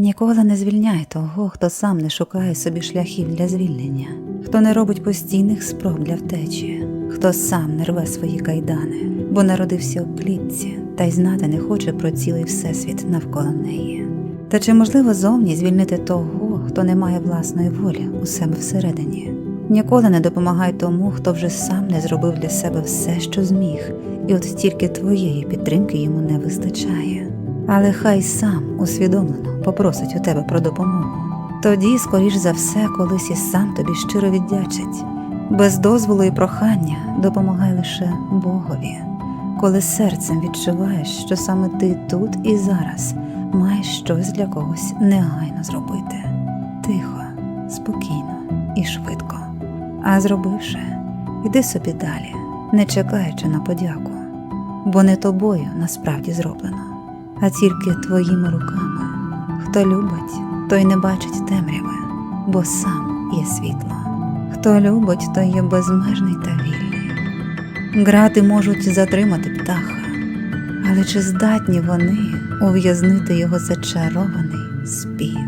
Ніколи не звільняй того, хто сам не шукає собі шляхів для звільнення, хто не робить постійних спроб для втечі, хто сам не рве свої кайдани, бо народився у клітці та й знати не хоче про цілий всесвіт навколо неї. Та чи можливо зовні звільнити того, хто не має власної волі у себе всередині? Ніколи не допомагай тому, хто вже сам не зробив для себе все, що зміг, і от тільки твоєї підтримки йому не вистачає. Але хай сам усвідомлено попросить у тебе про допомогу. Тоді, скоріш за все, колись і сам тобі щиро віддячить. Без дозволу і прохання допомагай лише Богові, коли серцем відчуваєш, що саме ти тут і зараз маєш щось для когось негайно зробити. Тихо, спокійно і швидко. А зробивши, іди собі далі, не чекаючи на подяку, бо не тобою насправді зроблено, а тільки твоїми руками. Хто любить, той не бачить темряви, бо сам є світло. Хто любить, той є безмежний та вільний. Грати можуть затримати птаха, але чи здатні вони ув'язнити його зачарований спів?